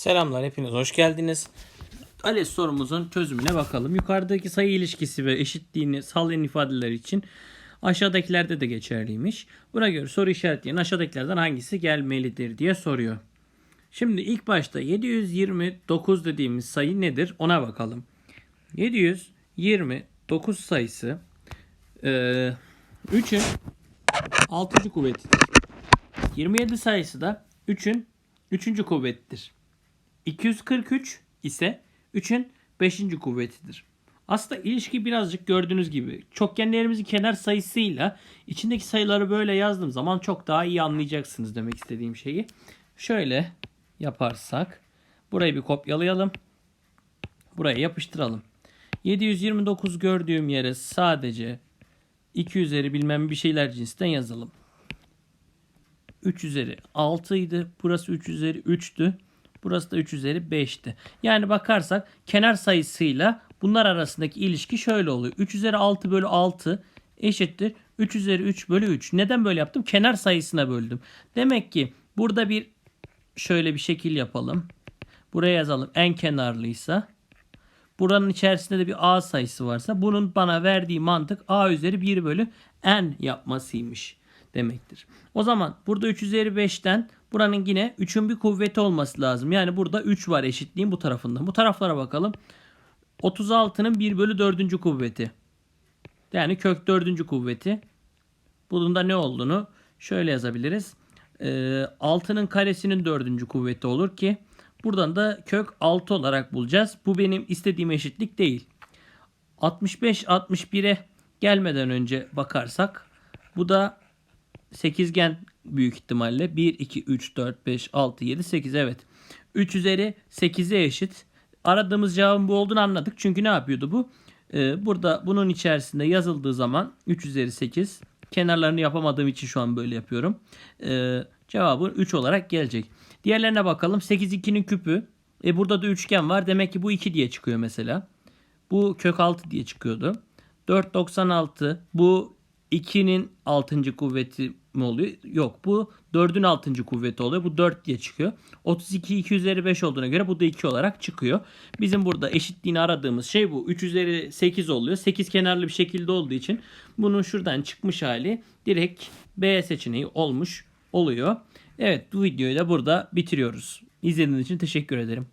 Selamlar hepiniz hoş geldiniz. ALES sorumuzun çözümüne bakalım. Yukarıdaki sayı ilişkisi ve eşitliğini sağlayan ifadeler için aşağıdakilerde de geçerliymiş. Buna göre soru işaretleyen aşağıdakilerden hangisi gelmelidir diye soruyor. Şimdi ilk başta 729 dediğimiz sayı nedir ona bakalım. 729 sayısı eee 3'ün 6. kuvvetidir. 27 sayısı da 3'ün 3. kuvvettir. 243 ise 3'ün 5. kuvvetidir. Aslında ilişki birazcık gördüğünüz gibi çokgenlerimizin kenar sayısıyla içindeki sayıları böyle yazdığım zaman çok daha iyi anlayacaksınız demek istediğim şeyi. Şöyle yaparsak burayı bir kopyalayalım. Buraya yapıştıralım. 729 gördüğüm yere sadece 2 üzeri bilmem bir şeyler cinsinden yazalım. 3 üzeri 6 idi. Burası 3 üzeri 3'tü. Burası da 3 üzeri 5'ti. Yani bakarsak kenar sayısıyla bunlar arasındaki ilişki şöyle oluyor. 3 üzeri 6 bölü 6 eşittir. 3 üzeri 3 bölü 3. Neden böyle yaptım? Kenar sayısına böldüm. Demek ki burada bir şöyle bir şekil yapalım. Buraya yazalım. En kenarlıysa buranın içerisinde de bir a sayısı varsa bunun bana verdiği mantık a üzeri 1 bölü n yapmasıymış demektir. O zaman burada 3 üzeri 5'ten buranın yine 3'ün bir kuvveti olması lazım. Yani burada 3 var eşitliğin bu tarafında. Bu taraflara bakalım. 36'nın 1 bölü 4. kuvveti. Yani kök 4. kuvveti. Bunun da ne olduğunu şöyle yazabiliriz. Ee, 6'nın karesinin 4. kuvveti olur ki buradan da kök 6 olarak bulacağız. Bu benim istediğim eşitlik değil. 65 61'e gelmeden önce bakarsak bu da sekizgen büyük ihtimalle 1 2 3 4 5 6 7 8 evet. 3 üzeri 8'e eşit. Aradığımız cevabın bu olduğunu anladık. Çünkü ne yapıyordu bu? Ee, burada bunun içerisinde yazıldığı zaman 3 üzeri 8 kenarlarını yapamadığım için şu an böyle yapıyorum. Ee, cevabı 3 olarak gelecek. Diğerlerine bakalım. 8 2'nin küpü. E burada da üçgen var. Demek ki bu 2 diye çıkıyor mesela. Bu kök 6 diye çıkıyordu. 4.96 bu 2'nin 6. kuvveti mi oluyor? Yok bu 4'ün 6. kuvveti oluyor. Bu 4 diye çıkıyor. 32 2 üzeri 5 olduğuna göre bu da 2 olarak çıkıyor. Bizim burada eşitliğini aradığımız şey bu. 3 üzeri 8 oluyor. 8 kenarlı bir şekilde olduğu için bunun şuradan çıkmış hali direkt B seçeneği olmuş oluyor. Evet bu videoyu da burada bitiriyoruz. İzlediğiniz için teşekkür ederim.